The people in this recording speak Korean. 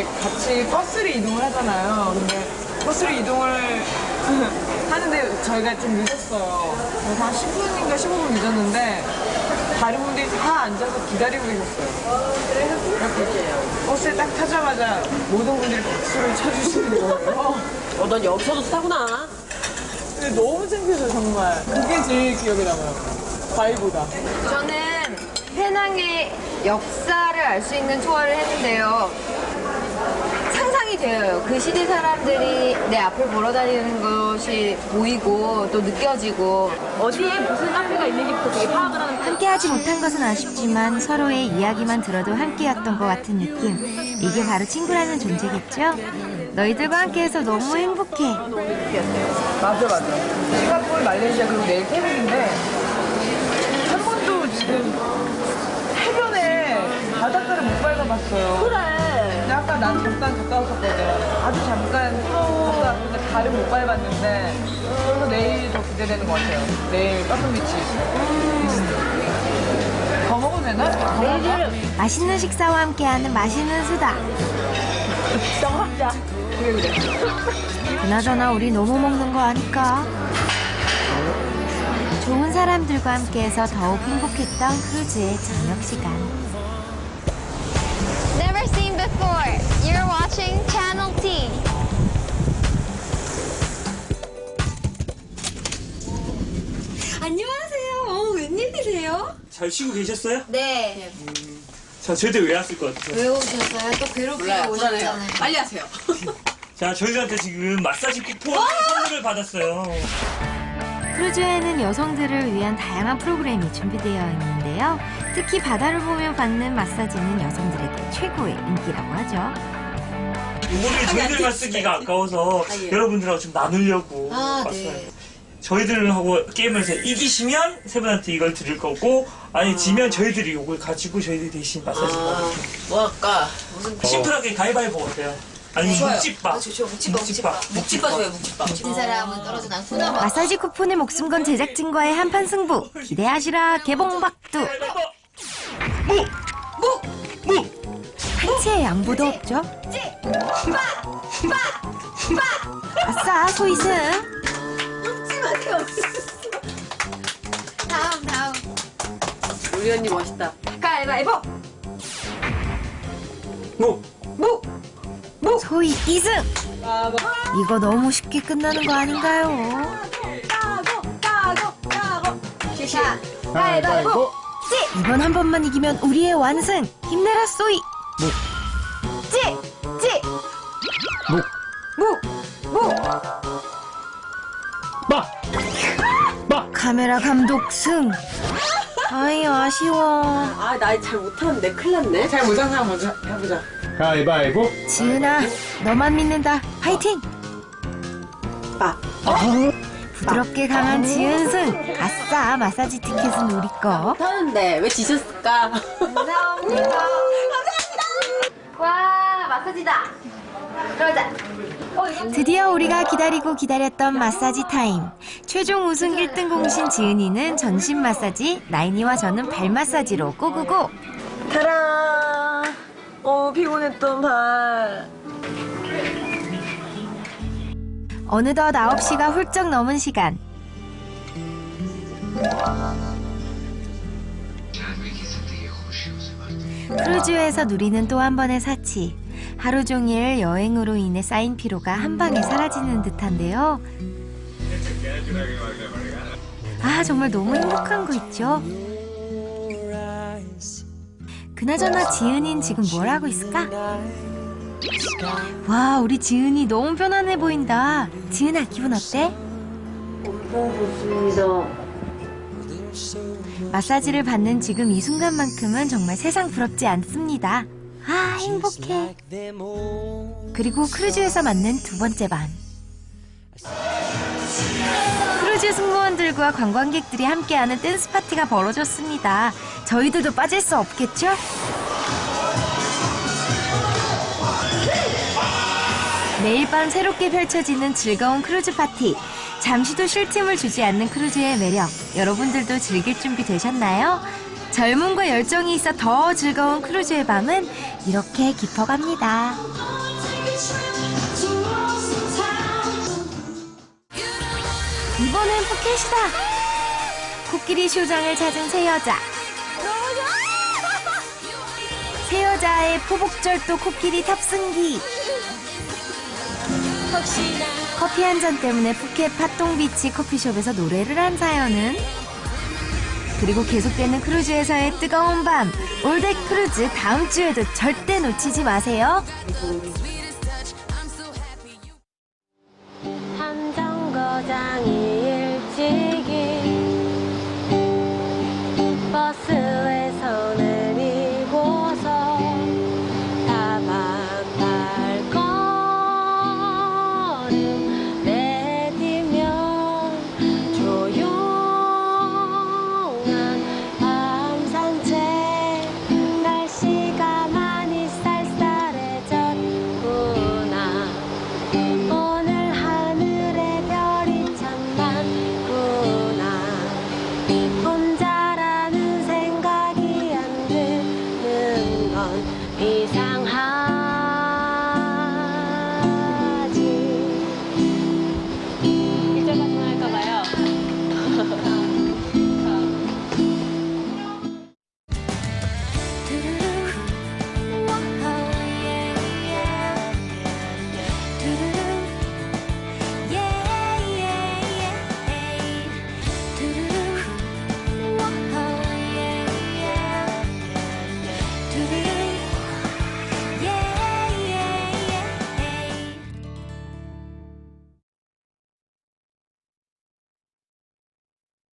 이제 같이 버스를 이동을 하잖아요. 근데 버스를 이동을 하는데 저희가 좀 늦었어요. 그래서 한 10분인가 15분 늦었는데 다른 분들이 다 앉아서 기다리고 계셨어요. 이렇게 버스에 딱 타자마자 모든 분들이 박수를 쳐주시는 거예요. 어, 넌 여기서도 타구나. 근데 너무 창피해서 정말 그게 제일 기억에 남아요. 바위보다. 저는 페낭의 역사를 알 수 있는 투어를 했는데요. 상상이 돼요. 그 시대 사람들이 내 앞을 보러 다니는 것이 보이고 또 느껴지고 어디에 무슨 카페가 있는지부터 되게 파악을 하는 함께하지 못한 것은 아쉽지만 서로의 이야기만 들어도 함께였던 것 같은 느낌. 이게 바로 친구라는 존재겠죠? 너희들과 함께해서 너무 행복해. 맞아 맞아. 싱가포르, 말레이시아 그리고 내일 태국인데 한 번도 지금 바닷가를 못 밟아봤어요. 그래. 근데 아까 난 잠깐 갔다 왔었거든. 아주 잠깐 갔다 왔는데 발을 못 밟았는데 그래서 내일 더 기대되는 것 같아요. 내일 빠꾸비치. 더 먹어도 되나? 더 먹을까? 맛있는 식사와 함께하는 맛있는 수다. 정확자. 그래 그래. 그나저나 우리 너무 먹는 거 아니까. 좋은 사람들과 함께해서 더욱 행복했던 크루즈의 저녁 시간. 잘 쉬고 계셨어요? 네. 자, 저희들 왜 왔을 것 같아요? 왜 오셨어요? 또 괴롭히고 오셨잖아요. 빨리 하세요. 자, 저희들한테 지금 마사지 쿠폰 선물을 받았어요. 크루즈에는 여성들을 위한 다양한 프로그램이 준비되어 있는데요. 특히 바다를 보며 받는 마사지는 여성들에게 최고의 인기라고 하죠. 이거를 저희들만 쓰기가 아까워서 여러분들하고 좀 나누려고 아, 왔어요. 네. 저희들하고 게임을 해서 이기시면 세 분한테 이걸 드릴 거고 아니 지면 저희들이 이걸 가지고 저희들이 대신 마사지 받을게요. 뭐 할까? 심플하게 가위바위보 어때요? 아니면 묵집밥. 아, 좋죠. 묵집밥, 묵집밥. 묵집밥 줘요, 묵집밥. 진 사람은 떨어져 난 소나무. 마사지 쿠폰에 목숨 건 제작진과의 한판 승부. 기대하시라 개봉박두. 무! 무! 한치의 양보도 없죠. 아싸 소이승. 다음, 다음. 우리 언니 멋있다. 가위바위보. 무! 소이 이승. 이거 너무 쉽게 끝나는 거 아닌가요? 자, 가위바위보. 이번 한 번만 이기면 우리의 완승. 힘내라 소이. 찌! 찌! 카메라 감독 승. 아이 아쉬워. 아, 나 잘 못하는데 큰일 났네. 잘 못하는 사람 먼저 해보자. 가위바위보 지은아 너만 믿는다. 파이팅. 빠. 부드럽게 강한 지은 승. 아싸 마사지 티켓은 우리 거. 못하는데 왜 지셨을까? 감사합니다. 와, 마사지다. 그러자. 드디어 우리가 기다리고 기다렸던 마사지 타임. 최종 우승 1등 공신 지은이는 전신 마사지, 나인이와 저는 발 마사지로 고고고. 타라. 어, 피곤했던 발. 어느덧 9시가 훌쩍 넘은 시간. 크루즈에서 누리는 또 한 번의 사치. 하루 종일 여행으로 인해 쌓인 피로가 한 방에 사라지는 듯한데요. 아, 정말 너무 행복한 거 있죠? 그나저나 지은이는 지금 뭘 하고 있을까? 와, 우리 지은이 너무 편안해 보인다. 지은아, 기분 어때? 좋습니다. 마사지를 받는 지금 이 순간만큼은 정말 세상 부럽지 않습니다. 아, 행복해. 그리고 크루즈에서 맞는 두 번째 밤. 크루즈 승무원들과 관광객들이 함께하는 댄스 파티가 벌어졌습니다. 저희들도 빠질 수 없겠죠? 매일 밤 새롭게 펼쳐지는 즐거운 크루즈 파티. 잠시도 쉴 틈을 주지 않는 크루즈의 매력. 여러분들도 즐길 준비 되셨나요? 젊음과 열정이 있어 더 즐거운 크루즈의 밤은 이렇게 깊어갑니다. 이번엔 푸켓이다. 코끼리 쇼장을 찾은 세 여자. 세 여자의 포복절도 코끼리 탑승기. 커피 한 잔 때문에 푸켓 파통비치 커피숍에서 노래를 한 사연은 그리고 계속되는 크루즈에서의 뜨거운 밤 올댓 크루즈 다음 주에도 절대 놓치지 마세요.